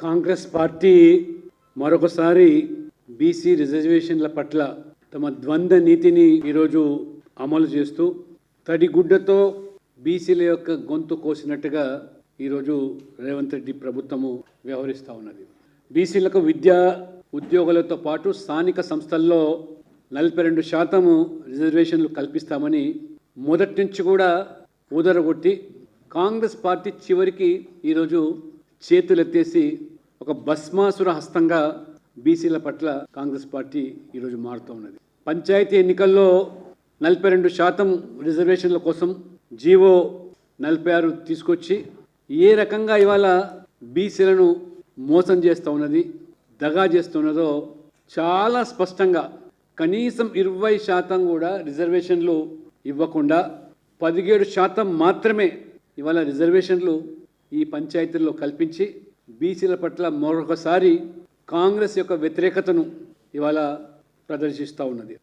Congress party మరొకసారి BC రిజర్వేషన్ల పట్ల తమ ద్వంద్వ నీతిని ఈరోజు అమలు చేస్తూ తడిగుడ్డతో బీసీల యొక్క గొంతు కోసినట్టుగా ఈరోజు రేవంత్ రెడ్డి ప్రభుత్వము వ్యవహరిస్తూ ఉన్నది. బీసీలకు విద్య ఉద్యోగులతో పాటు స్థానిక సంస్థల్లో నలభై రెండు శాతము రిజర్వేషన్లు కల్పిస్తామని మొదటి నుంచి కూడా ఊదరగొట్టి కాంగ్రెస్ పార్టీ చివరికి ఈరోజు చేతులెత్తేసి ఒక భస్మాసుర హస్తంగా బీసీల పట్ల కాంగ్రెస్ పార్టీ ఈరోజు మారుతూ ఉన్నది. పంచాయతీ ఎన్నికల్లో నలభై రెండు శాతం రిజర్వేషన్ల కోసం జీవో నలభై ఆరు తీసుకొచ్చి ఏ రకంగా ఇవాళ బీసీలను మోసం చేస్తూ ఉన్నది దగా చేస్తున్నదో చాలా స్పష్టంగా కనీసం ఇరవై శాతం కూడా రిజర్వేషన్లు ఇవ్వకుండా పదిహేడు శాతం మాత్రమే ఇవాళ రిజర్వేషన్లు ఈ పంచాయతీల్లో కల్పించి బీసీల పట్ల మరొకసారి కాంగ్రెస్ యొక్క వ్యతిరేకతను ఇవాళ ప్రదర్శిస్తూ ఉన్నది.